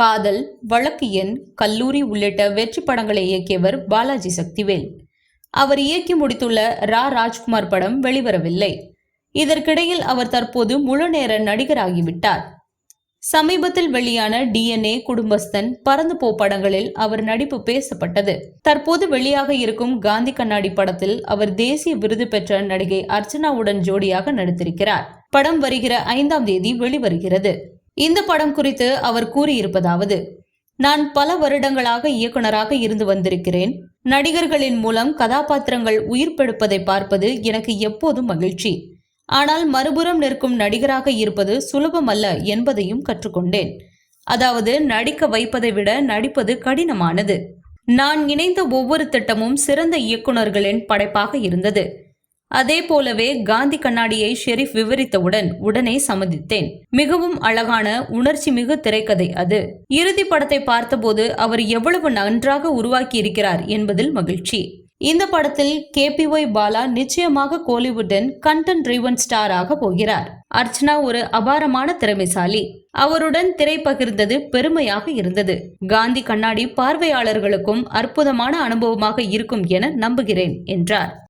காதல் வழக்கு எண் கல்லூரி உள்ளிட்ட வெற்றி படங்களை இயக்கியவர் பாலாஜி சக்திவேல். அவர் இயக்கி முடித்துள்ள ரா. ராஜ்குமார் படம் வெளிவரவில்லை. இதற்கிடையில் அவர் தற்போது முழு நேர நடிகராகிவிட்டார். சமீபத்தில் வெளியான டிஎன்ஏ குடும்பஸ்தன் பறந்து போ படங்களில் அவர் நடிப்பு பேசப்பட்டது. தற்போது வெளியாக இருக்கும் காந்தி கண்ணாடி படத்தில் அவர் தேசிய விருது பெற்ற நடிகை அர்ச்சனாவுடன் ஜோடியாக நடித்திருக்கிறார். படம் வருகிற ஐந்தாம் தேதி வெளிவருகிறது. இந்த படம் குறித்து அவர் கூறியிருப்பதாவது நான் பல வருடங்களாக இயக்குனராக இருந்து வந்திருக்கிறேன். நடிகர்களின் மூலம் கதாபாத்திரங்கள் உயிர் பெடுப்பதை பார்ப்பது எனக்கு எப்போதும் மகிழ்ச்சி. ஆனால் மறுபுறம் நிற்கும் நடிகராக இருப்பது சுலபமல்ல என்பதையும் கற்றுக்கொண்டேன். அதாவது நடிக்க வைப்பதை விட நடிப்பது கடினமானது. நான் இணைந்த ஒவ்வொரு திட்டமும் சிறந்த இயக்குனர்களின் படைப்பாக இருந்தது. அதே போலவே காந்தி கண்ணாடியை ஷெரீப் விவரித்தவுடன் உடனே சம்மதித்தேன். மிகவும் அழகான உணர்ச்சி மிகு திரைக்கதை அது. இறுதி படத்தை பார்த்தபோது அவர் எவ்வளவு நன்றாக உருவாக்கி இருக்கிறார் என்பதில் மகிழ்ச்சி. இந்த படத்தில் கேபிஒய் பாலா நிச்சயமாக கோலிவுட்டின் கண்டென்ட் ரிவன் ஸ்டாராக போகிறார். அர்ச்சனா ஒரு அபாரமான திறமைசாலி. அவருடன் திரை பகிர்ந்தது பெருமையாக இருந்தது. காந்தி கண்ணாடி பார்வையாளர்களுக்கும் அற்புதமான அனுபவமாக இருக்கும் என நம்புகிறேன் என்றார்.